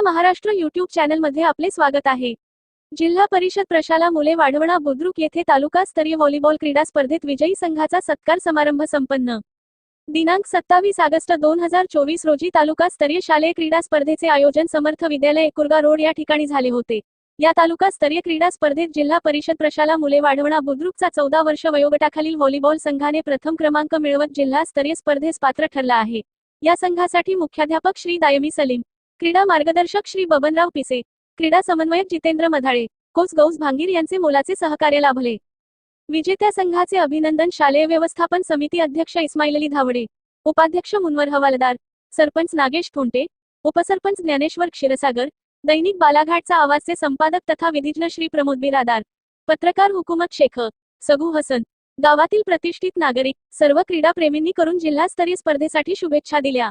Maharashtra YouTube चॅनलमध्ये आपले स्वागत आहे. जिल्हा परिषद प्रशाला मुले वाढवणा बुद्रुक येथे तालुकास्तरीय व्हॉलीबॉल क्रीडा स्पर्धेत विजयी संघाचा सत्कार समारंभ संपन्न. दिनांक सत्तावीस ऑगस्ट दोन हजार चोवीस रोजी तालुका स्तरीय शालेय क्रीडा स्पर्धेचे आयोजन समर्थ विद्यालय एकुरगा रोड या ठिकाणी झाले होते. या तालुका स्तरीय क्रीडा स्पर्धेत जिल्हा परिषद प्रशाला मुले वाढवणा बुद्रुकचा चौदा वर्ष वयोगटाखालील व्हॉलीबॉल संघाने प्रथम क्रमांक मिळवत जिल्हास्तरीय स्पर्धेस पात्र ठरला आहे. या संघासाठी मुख्याध्यापक श्री दायमी सलीम क्रीडा मार्गदर्शक श्री बबनराव पिसे क्रीडा समन्वयक जितेंद्र मधाळे कोच गौस भांगीर यांचे मोलाचे सहकार्य लाभले. विजेत्या संघाचे अभिनंदन शालेय व्यवस्थापन समिती अध्यक्ष इस्माइलली धावडे उपाध्यक्ष मुनवर हवालदार सरपंच नागेश थोंटे उपसरपंच ज्ञानेश्वर क्षीरसागर दैनिक बालाघाटचा आवाजचे संपादक तथा विधिज्ञ श्री प्रमोद बिरादार पत्रकार हुकुमत शेख सगू हसन गावातील प्रतिष्ठित नागरिक सर्व क्रीडाप्रेमींनी करून जिल्हास्तरीय स्पर्धेसाठी शुभेच्छा दिल्या.